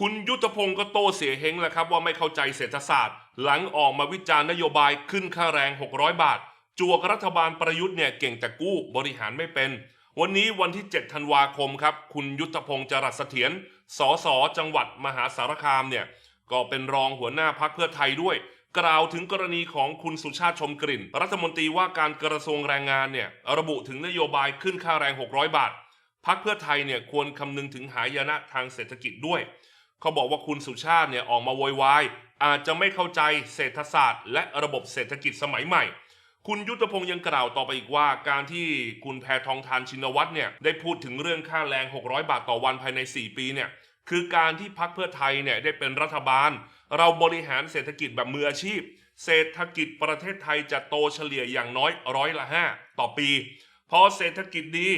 คุณยุทธพงศ์ก็โต้เสียเฮงแหละครับว่าไม่เข้าใจเศรษฐศาสตร์ หลังออกมาวิจารณ์นโยบายขึ้นค่าแรง 600 บาท จวกรัฐบาลประยุทธ์เนี่ยเก่งแต่กู้บริหารไม่เป็น วันนี้วันที่ 7 ธันวาคมครับ คุณยุทธพงศ์จรัสเสถียรสสจังหวัดมหาสารคามเนี่ยก็เป็นรองหัวหน้าพักเพื่อไทยด้วย กล่าวถึงกรณีของคุณสุชาติชมกลิ่น รัฐมนตรีว่าการกระทรวงแรงงานเนี่ยระบุถึงนโยบายขึ้นค่าแรง 600 บาทพักเพื่อไทยเนี่ยควรคำนึงถึงหายนะทางเศรษฐกิจด้วย เขาบอกว่าคุณสุชาติเนี่ยออกมาโวยวายอาจจะไม่เข้าใจเศรษฐศาสตร์ และระบบเศรษฐกิจสมัยใหม่ คุณยุทธพงศ์ยังกล่าวต่อไปอีกว่า การที่คุณแพทองทานชินวัตรเนี่ยได้พูดถึงเรื่องค่าแรง 600 บาทต่อวันภายใน 4 ปีเนี่ยคือการที่พักเพื่อไทยเนี่ยได้เป็นรัฐบาล เราบริหารเศรษฐกิจแบบมืออาชีพ เศรษฐกิจประเทศไทยจะโตเฉลี่ยอย่างน้อยร้อยละ5ต่อปี พอเศรษฐกิจดี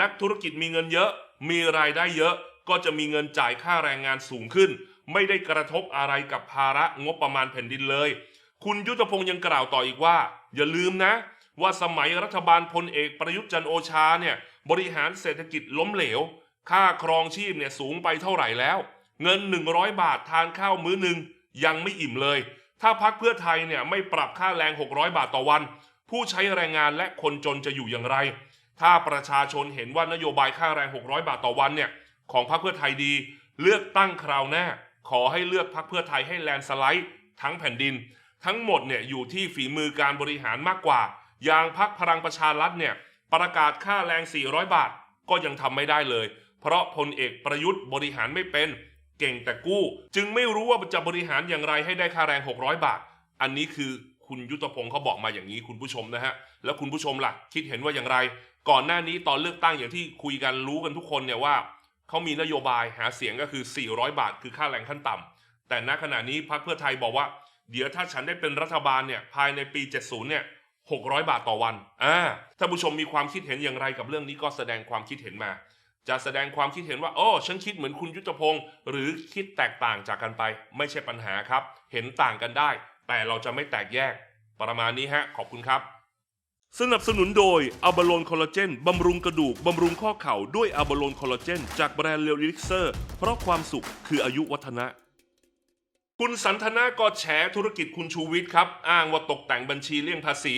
นักธุรกิจมีเงินเยอะ มีรายได้เยอะ ก็จะมีเงินจ่ายค่าแรงงานสูงขึ้น ไม่ได้กระทบอะไรกับภาระงบประมาณแผ่นดินเลย คุณยุทธพงศ์ยังกล่าวต่ออีกว่า อย่าลืมนะ ว่าสมัยรัฐบาลพลเอกประยุทธ์จันโอชาเนี่ยบริหารเศรษฐกิจล้มเหลว ค่าครองชีพเนี่ยสูงไปเท่าไหร่แล้ว เงิน 100 บาททานข้าวมื้อหนึ่งยังไม่อิ่มเลย ถ้าพักเพื่อไทยเนี่ยไม่ปรับค่าแรง 600 บาทต่อวัน ผู้ใช้แรงงานและคนจนจะอยู่อย่างไร ถ้าประชาชนเห็นว่านโยบายค่าแรง 600 บาทต่อวันเนี่ย ของพรรคเพื่อไทยดี เลือกตั้งคราวหน้า ขอให้เลือกพรรคเพื่อไทยให้แลนสไลด์ทั้งแผ่นดิน ทั้งหมดเนี่ยอยู่ที่ฝีมือการบริหารมากกว่า อย่างพรรคพลังประชารัฐเนี่ยประกาศค่าแรง 400 บาท ก็ยังทำไม่ได้เลย เพราะพลเอกประยุทธ์บริหารไม่เป็น เก่งแต่กู้ จึงไม่รู้ว่าจะบริหารอย่างไรให้ได้ค่าแรง 600 บาท อันนี้คือคุณยุทธพงศ์เขาบอกมาอย่างนี้คุณผู้ชมนะฮะ แล้วคุณผู้ชมล่ะ คิดเห็นว่าอย่างไร ก่อนหน้านี้ตอนเลือกตั้งอย่างที่คุยกันรู้กันทุกคนเนี่ยว่า เขามีนโยบายหาเสียงก็คือ 400 บาท คือค่าแรงขั้นต่ำแต่ณขณะนี้พรรคเพื่อไทยบอกว่า เดี๋ยวถ้าฉันได้เป็นรัฐบาลเนี่ยภายในปี 70 เนี่ย 600 บาทต่อวันอ่าถ้านผู้ชมมีความคิดเห็นอย่างไรกับเรื่องนี้ก็แสดงความคิดเห็นมา จะแสดงความคิดเห็นว่าโอ้ฉันคิดเหมือนคุณยุทธพงศ์หรือคิดแตกต่างจากกันไป ไม่ใช่ปัญหาครับ เห็นต่างกันได้ แต่เราจะไม่แตกแยก ประมาณนี้ฮะขอบคุณครับ สนับสนุนโดยอัลบาโลนคอลลาเจนบำรุงกระดูก บำรุงข้อเข่าด้วยอัลบาโลนคอลลาเจนจากแบรนด์เลลิกเซอร์ เพราะความสุขคืออายุวัฒนะ คุณสันทนาก็แฉธุรกิจคุณชูวิทย์ครับ อ้างว่าตกแต่งบัญชีเลี่ยงภาษี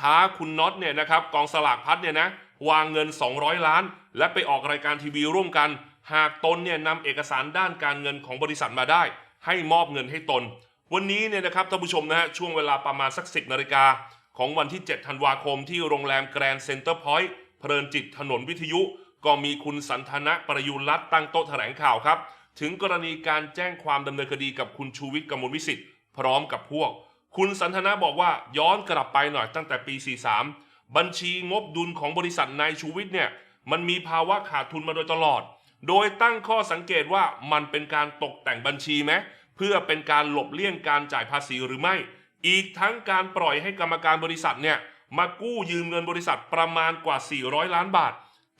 ท้าคุณน็อตเนี่ยนะครับกองสลากพัดเนี่ยนะวางเงิน 200 ล้าน และไปออกรายการทีวีร่วมกัน หากตนเนี่ยนำเอกสารด้านการเงินของบริษัทมาได้ ให้มอบเงินให้ตน วันนี้เนี่ยนะครับท่านผู้ชมนะฮะช่วงเวลาประมาณสัก 10นาฬิกา ของวันที่ 7 ธันวาคมที่โรงแรมแกรนด์เซ็นเตอร์พอยต์เพลินจิตถนนวิทยุ ก็มีคุณสันทนะประยุรัตน์ตั้งโต๊ะแถลงข่าวครับ ถึงกรณีการแจ้งความดำเนินคดีกับคุณชูวิทย์กมลวิสิทธิ์พร้อมกับพวก คุณสันทนาบอกว่าย้อนกลับไปหน่อยตั้งแต่ปี 43 บัญชีงบดุลของบริษัทนายชูวิทย์เนี่ยมันมีภาวะขาดทุนมาโดยตลอด โดยตั้งข้อสังเกตว่ามันเป็นการตกแต่งบัญชีไหมเพื่อเป็นการหลบเลี่ยงการจ่ายภาษีหรือไม่ อีกทั้งการปล่อยให้กรรมการบริษัทเนี่ยมากู้ยืมเงินบริษัทประมาณกว่า 400 ล้านบาท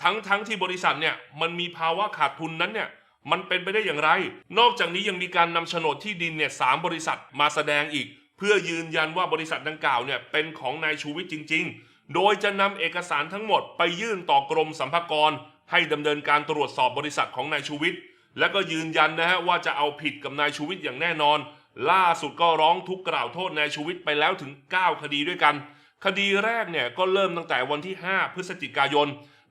ทั้งทั้งที่บริษัทเนี่ยมันมีภาวะขาดทุนนั้นเนี่ยมันเป็นไปได้อย่างไร นอกจากนี้ยังมีการนำโฉนดที่ดินเนี่ยสามบริษัทมาแสดงอีก เพื่อยืนยันว่าบริษัทดังกล่าวเนี่ยเป็นของนายชูวิทย์จริง ๆ โดยจะนำเอกสารทั้งหมดไปยื่นต่อกรมสัมภากร ให้ดำเนินการตรวจสอบบริษัทของนายชูวิทย์และก็ยืนยันนะฮะว่าจะเอาผิดกับนายชูวิทย์อย่างแน่นอน ล่าสุดก็ร้องทุกข์กล่าวโทษนายชูวิทย์ไปแล้วถึง 9 คดีด้วยกัน คดีแรกเนี่ยก็เริ่มตั้งแต่วันที่ 5 พฤศจิกายน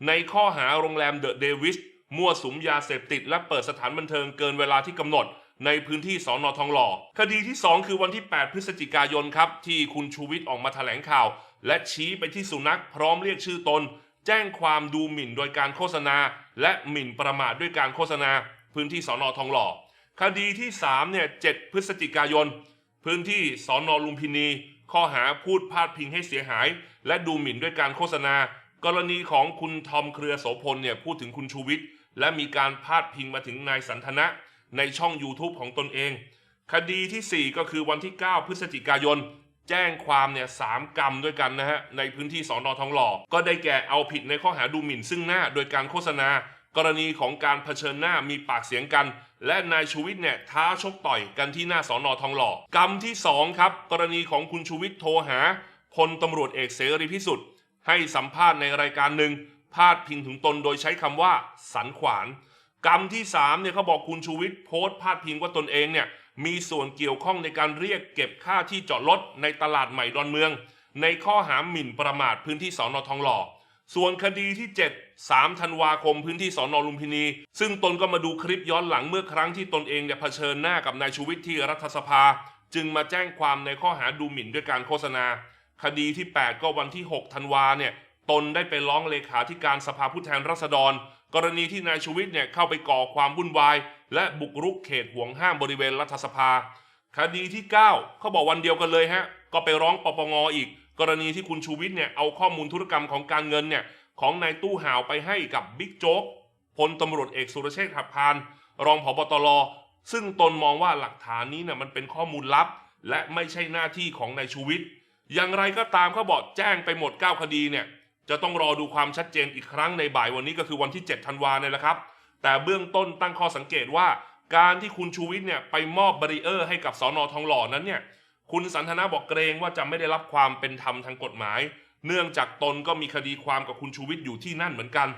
ในข้อหาโรงแรมเดอะเดวิสมั่วสุมยาเสพติด และเปิดสถานบันเทิงเกินเวลาที่กำหนด ในพื้นที่สอนอทองหล่อ คดีที่ 2 คือวันที่ 8 พฤศจิกายนครับ ที่คุณชูวิทย์ออกมาแถลงข่าว และชี้ไปที่สุนัขพร้อมเรียกชื่อตน แจ้งความดูหมิ่นโดยการโฆษณา และหมิ่นประมาทด้วยการโฆษณา พื้นที่สอนอทองหล่อ คดีที่3เนี่ย7พฤศจิกายน พื้นที่สอนอลุมพินี ข้อหาพูดพาดพิงให้เสียหาย และดูหมิ่นด้วยการโฆษณา กรณีของคุณทอมเครือโสพลเนี่ยพูดถึงคุณชูวิทย์และมีการพาดพิงมาถึงนายสันทนะ ในช่อง YouTube ของตนเอง คดีทีสี่4 ก็คือวันที่ 9 พฤศจิกายน แจ้งความเนี่ยสามกรรมด้วยกันนะฮะในพื้นที่สอนอทองหล่อ ก็ได้แก่เอาผิดในข้อหาดูหมิ่นซึ่งหน้าโดยการโฆษณา กรณีของการเผชิญหน้ามีปากเสียงกัน และนายชูวิทย์เนี่ยท้าชกต่อยกันที่หน้าสอนอทองหล่อกรรมที่สองครับกรณีของคุณชูวิทย์โทรหาพลตำรวจเอกเสรีพิสุทธิ์ให้สัมภาษณ์ในรายการหนึ่งพาดพิงถึงตนโดยใช้คำว่าสันขวาน กรรมที่3เนี่ยเขาบอกคุณชูวิทย์โพสต์พาดพิงว่าตนเองเนี่ยมีส่วนเกี่ยวข้องในการเรียกเก็บค่าที่จอดรถในตลาดใหม่ดอนเมือง ในข้อหาหมิ่นประมาทพื้นที่สอนอทองหล่อ ส่วนคดีที่ 7 3ธันวาคมพื้นที่สอนอลุมพินี ซึ่งตนก็มาดูคลิปย้อนหลังเมื่อครั้งที่ตนเองเนี่ยเผชิญหน้ากับนายชูวิทย์ที่รัฐสภา จึงมาแจ้งความในข้อหาดูหมิ่นด้วยการโฆษณา คดีที่ 8 ก็วันที่ 6 ธันวาเนี่ยตนได้ไปร้องเลขาธิการสภาผู้แทนราษฎร กรณีที่นายชูวิทย์เนี่ยเข้าไปก่อความวุ่นวาย และบุกรุกเขตห่วงห้ามบริเวณรัฐสภา คดีที่ 9 เขาบอกวันเดียวกันเลยฮะก็ไปร้องปปงอีก กรณีที่คุณชูวิทย์เนี่ยเอาข้อมูลธุรกรรมของการเงินเนี่ยของนายตู้ห่าวไปให้กับบิ๊กโจ๊กพลตำรวจเอกสุรเชษฐ์หักพาน รองผบตรซึ่งตนมองว่าหลักฐานนี้เนี่ยมันเป็นข้อมูลลับ และไม่ใช่หน้าที่ของนายชูวิทย์อย่างไรก็ตามเขาบอกแจ้งไปหมด 9 คดีเนี่ยจะต้องรอดูความชัดเจนอีกครั้งในบ่ายวันนี้ก็คือวันที่ 7 ธันวาเนี่ยแหละครับ แต่เบื้องต้นตั้งข้อสังเกตว่า การที่คุณชูวิทย์เนี่ยไปมอบบรีเออร์ให้กับสอนอทองหล่อนั้นเนี่ย คุณสันทนาบอกเกรงว่าจะไม่ได้รับความเป็นธรรมทางกฎหมาย เนื่องจากตนก็มีคดีความกับคุณชูวิทย์อยู่ที่นั่นเหมือนกัน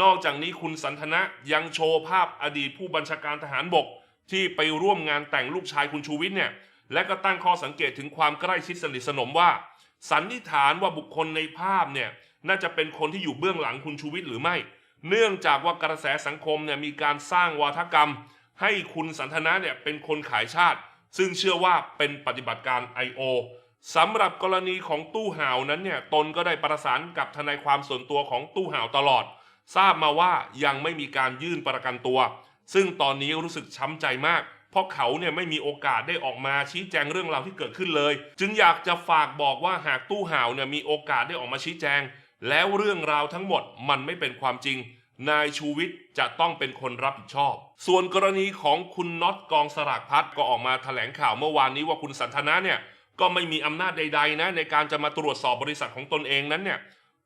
นอกจากนี้คุณสันทนะยังโชว์ภาพอดีตผู้บัญชาการทหารบก ที่ไปร่วมงานแต่งลูกชายคุณชูวิทย์เนี่ยและก็ตั้งข้อสังเกตถึงความใกล้ชิดสนิทสนมว่า สันนิษฐานว่าบุคคลในภาพเนี่ยน่าจะเป็นคนที่อยู่เบื้องหลังคุณชูวิทย์หรือไม่ เนื่องจากว่ากระแสสังคมเนี่ยมีการสร้างวาทกรรม ให้คุณสันทนาเนี่ยเป็นคนขายชาติ ซึ่งเชื่อว่าเป็นปฏิบัติการ I.O. สำหรับกรณีของตู้ห่าวนั้นเนี่ยตนก็ได้ประสานกับทนายความส่วนตัวของตู้ห่าวตลอด ทราบมาว่ายังไม่มีการยื่นประกันตัว ซึ่งตอนนี้รู้สึกช้ำใจมาก เพราะเขาเนี่ยไม่มีโอกาสได้ออกมาชี้แจงเรื่องราวที่เกิดขึ้นเลย จึงอยากจะฝากบอกว่าหากตู้ห่าวเนี่ยมีโอกาสได้ออกมาชี้แจง แล้วเรื่องราวทั้งหมดมันไม่เป็นความจริง นายชูวิทย์จะต้องเป็นคนรับผิดชอบ ส่วนกรณีของคุณน็อตกองสลากพัดก็ออกมาแถลงข่าวเมื่อวานนี้ว่าคุณสันทนาเนี่ยก็ไม่มีอำนาจใด ๆ นะ ในการจะมาตรวจสอบบริษัทของตนเองนั้นเนี่ย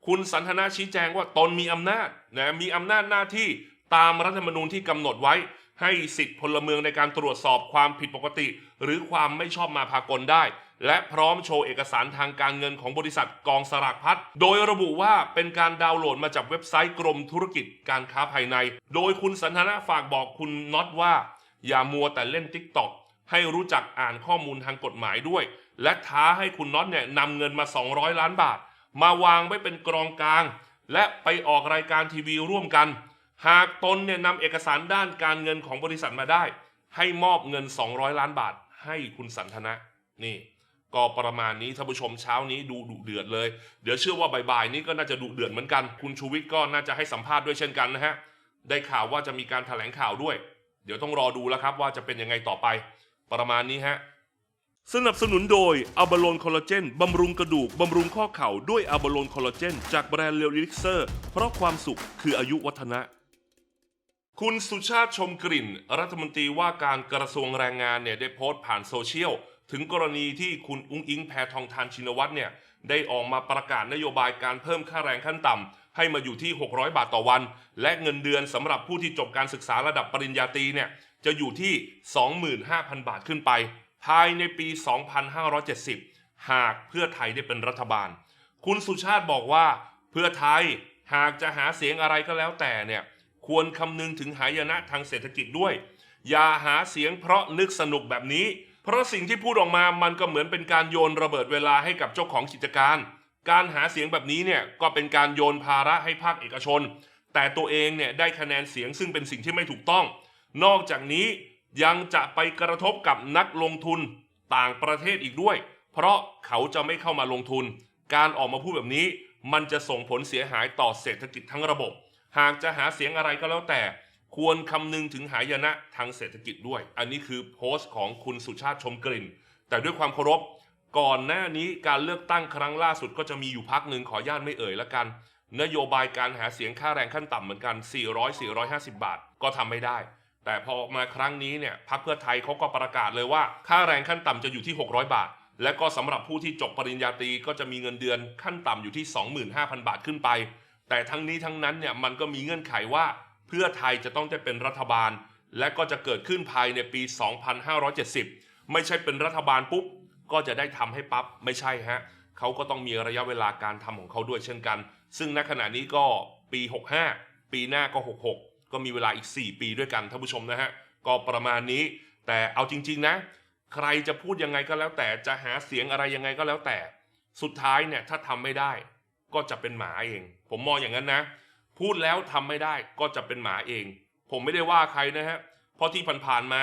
คุณสันทนาชี้แจงว่าตนมีอำนาจนะมีอำนาจหน้าที่ตามรัฐธรรมนูญที่กำหนดไว้ ให้สิทธิพลเมืองในการตรวจสอบความผิดปกติ หรือความไม่ชอบมาพากลได้ และพร้อมโชว์เอกสารทางการเงินของบริษัทกองสลากพัดโดยระบุว่าเป็นการดาวน์โหลดมาจากเว็บไซต์กรมธุรกิจการค้าภายใน โดยคุณสันทนาฝากบอกคุณน็อตว่า อย่ามัวแต่เล่น t ิ k t o k ให้รู้จักอ่านข้อมูลทางกฎหมายด้วย และท้าให้คุณน็อตเนี่ยนำเงินมา 200 ล้านบาท มาวางไว้เป็นกรองกลาง และไปออกรายการทีวีร่วมกัน หากตนเนี่ยนำเอกสารด้านการเงินของบริษัทมาได้ ให้มอบเงิน 200 ล้านบาท ให้คุณสันทนะนี่ ก็ประมาณนี้ท่านผู้ชมเช้านี้ดูดุเดือดเลย เดี๋ยวเชื่อว่าบ่ายๆนี้ก็น่าจะดุเดือดเหมือนกัน คุณชูวิทย์ก็น่าจะให้สัมภาษณ์ด้วยเช่นกันนะฮะ ได้ข่าวว่าจะมีการแถลงข่าวด้วย เดี๋ยวต้องรอดูแล้วครับว่าจะเป็นยังไงต่อไป ประมาณนี้ฮะ สนับสนุนโดยอัลบาโลนคอลลาเจนบำรุงกระดูกบำรุงข้อเข่าด้วยอัลบาโลนคอลลาเจนจากแบรนด์เลลิกเซอร์ เพราะความสุขคืออายุวัฒนะคุณสุชาติชมกลิ่น รัฐมนตรีว่าการกระทรวงแรงงานเนี่ยได้โพสต์ผ่านโซเชียล ถึงกรณีที่คุณอุ้งอิงแพทองทานชินวัตรเนี่ยได้ออกมาประกาศนโยบายการเพิ่มค่าแรงขั้นต่ำให้มาอยู่ที่ 600 บาทต่อวัน และเงินเดือนสำหรับผู้ที่จบการศึกษาระดับปริญญาตรีเนี่ยจะอยู่ที่ 25,000 บาทขึ้นไป ภายในปี 2570 หากเพื่อไทยได้เป็นรัฐบาล คุณสุชาติบอกว่าเพื่อไทยหากจะหาเสียงอะไรก็แล้วแต่เนี่ยควรคำนึงถึงหายนะทางเศรษฐกิจด้วย อย่าหาเสียงเพราะนึกสนุกแบบนี้ เพราะสิ่งที่พูดออกมามันก็เหมือนเป็นการโยนระเบิดเวลาให้กับเจ้าของกิจการ การหาเสียงแบบนี้เนี่ยก็เป็นการโยนภาระให้ภาคเอกชน แต่ตัวเองเนี่ยได้คะแนนเสียงซึ่งเป็นสิ่งที่ไม่ถูกต้อง นอกจากนี้ยังจะไปกระทบกับนักลงทุนต่างประเทศอีกด้วย เพราะเขาจะไม่เข้ามาลงทุน การออกมาพูดแบบนี้ มันจะส่งผลเสียหายต่อเศรษฐกิจทั้งระบบ หากจะหาเสียงอะไรก็แล้วแต่ ควรคำนึงถึงหายนะทางเศรษฐกิจด้วย อันนี้คือโพสต์ของคุณสุชาติชมกลิ่น แต่ด้วยความเคารพ ก่อนหน้านี้การเลือกตั้งครั้งล่าสุดก็จะมีอยู่พักหนึ่งขอญาตไม่เอ่ยละกัน นโยบายการหาเสียงค่าแรงขั้นต่ำเหมือนกัน 400-450 บาท ก็ทำไม่ได้ แต่พอมาครั้งนี้เนี่ยพรรคเพื่อไทยเขาก็ประกาศเลยว่า ค่าแรงขั้นต่ำจะอยู่ที่ 600 บาท และก็สำหรับผู้ที่จบปริญญาตรีก็จะมีเงินเดือนขั้นต่ำอยู่ที่ 25,000 บาทขึ้นไป แต่ทั้งนี้ทั้งนั้นเนี่ยมันก็มีเงื่อนไขว่า พื่อไทยจะต้องได้เป็นรัฐบาล และก็จะเกิดขึ้นภายในปี 2570 ไม่ใช่เป็นรัฐบาลปุ๊บ ก็จะได้ทำให้ปั๊บไม่ใช่ฮะเขาก็ต้องมีระยะเวลาการทำของเขาด้วยเช่นกัน ซึ่งณขณะนี้ก็ปี 65 ปีหน้าก็ 66 ก็มีเวลาอีก 4 ปีด้วยกันท่านผู้ชมนะฮะก็ประมาณนี้แต่เอาจริง ๆ นะ ใครจะพูดยังไงก็แล้วแต่จะหาเสียงอะไรยังไงก็แล้วแต่ สุดท้ายเนี่ยถ้าทำไม่ได้ ก็จะเป็นหมาเอง ผมมองอย่างนั้นนะ พูดแล้วทำไม่ได้ก็จะเป็นหมาเอง ผมไม่ได้ว่าใครนะฮะเพราะที่ผ่านๆมา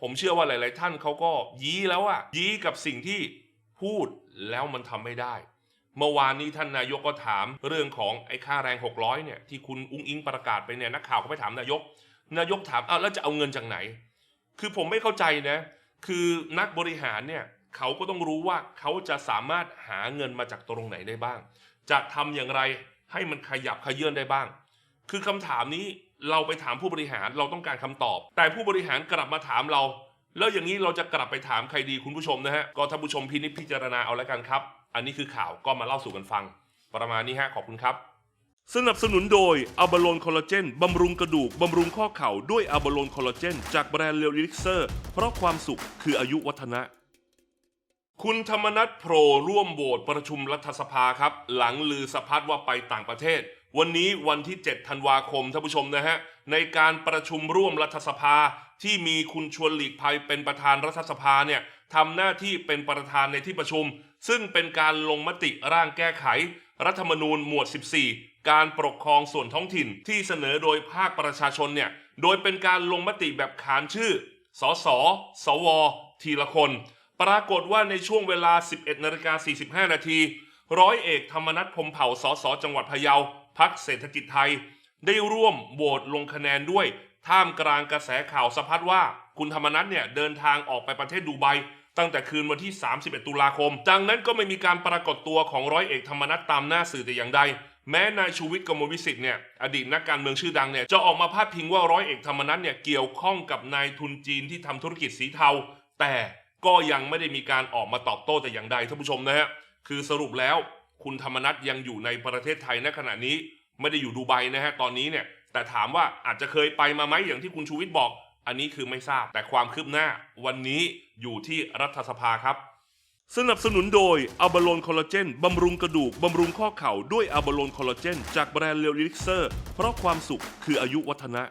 ผมเชื่อว่าหลาย ๆ ท่านเขาก็ยี้แล้วอะยี้กับสิ่งที่พูดแล้วมันทำไม่ได้ เมื่อวานนี้ท่านนายกก็ถามเรื่องของไอ้ค่าแรง 600เนี่ยที่คุณอุ้งอิงประกาศไปเนี่ยนักข่าวก็ไปถามนายก นายกถามอ้าวแล้วจะเอาเงินจากไหน คือผมไม่เข้าใจนะ คือนักบริหารเนี่ยเขาก็ต้องรู้ว่าเขาจะสามารถหาเงินมาจากตรงไหนได้บ้าง จะทำอย่างไร ให้มันขยับขยื่นได้บ้าง คือคำถามนี้เราไปถามผู้บริหารเราต้องการคำตอบ แต่ผู้บริหารกลับมาถามเรา แล้วอย่างนี้เราจะกลับไปถามใครดีคุณผู้ชมนะฮะก็ท่านผู้ชมพินิจพิจารณาเอาแล้วกันครับ อันนี้คือข่าวก็มาเล่าสู่กันฟัง ประมาณนี้ฮะขอบคุณครับ สนับสนุนโดยอัลบาโลนคอลลาเจนบำรุงกระดูกบำรุงข้อเข่าด้วยอัลบาโลนคอลลาเจนจากแบรนด์เลียวลิกเซอร์เพราะความสุขคืออายุวัฒนะ คุณธรรมนัฐโผล่ร่วมโหวตประชุมรัฐสภาครับ หลังลือสะพัดว่าไปต่างประเทศ วันนี้วันที่ 7 ธันวาคมท่านผู้ชมนะฮะ ในการประชุมร่วมรัฐสภาที่มีคุณชวนหลีกภัยเป็นประธานรัฐสภาเนี่ยทำหน้าที่เป็นประธานในที่ประชุม ซึ่งเป็นการลงมติร่างแก้ไข รัฐธรรมนูญหมวด 14 การปกครองส่วนท้องถิ่นที่เสนอโดยภาคประชาชนเนี่ยโดยเป็นการลงมติแบบขานชื่อสสสว ทีละคน ปรากฏว่าในช่วงเวลา 11นาฬิกา45 นาที ร้อยเอกธรรมนัฐพรมเผ่าสสจังหวัดพะเยาพักเศรษฐกิจไทย ได้ร่วมโหวตลงคะแนนด้วย ท่ามกลางกระแสข่าวสะพัดว่า คุณธรรมนัฐเนี่ยเดินทางออกไปประเทศดูไบตั้งแต่คืนวันที่ 31 ตุลาคมจากนั้นก็ไม่มีการปรากฏตัวของร้อยเอกธรรมนัฐตามหน้าสื่อแต่อย่างใด แม้นายชูวิทย์กมลวิสิทธิ์เนี่ยอดีตนักการเมืองชื่อดังเนี่ยจะออกมาพาดพิงว่าร้อยเอกธรรมนัฐเนี่ยเกี่ยวข้องกับนายทุนจีนที่ทำธุรกิจสีเทา แต่ ก็ยังไม่ได้มีการออกมาตอบโต้แต่อย่างใดท่านผู้ชมนะฮะคือสรุปแล้วคุณธรรมนัฐยังอยู่ในประเทศไทยณขณะนี้ ไม่ได้อยู่ดูไบนะฮะตอนนี้เนี่ยแต่ถามว่าอาจจะเคยไปมาไหมอย่างที่คุณชูวิทย์บอก อันนี้คือไม่ทราบแต่ความคืบหน้าวันนี้อยู่ที่รัฐสภาครับ สนับสนุนโดยอัลบาโลนคอลลาเจนบำรุงกระดูกบำรุงข้อเข่าด้วยอัลบาโลนคอลลาเจนจากแบรนด์เลียวลิกเซอร์เพราะความสุขคืออายุวัฒนะ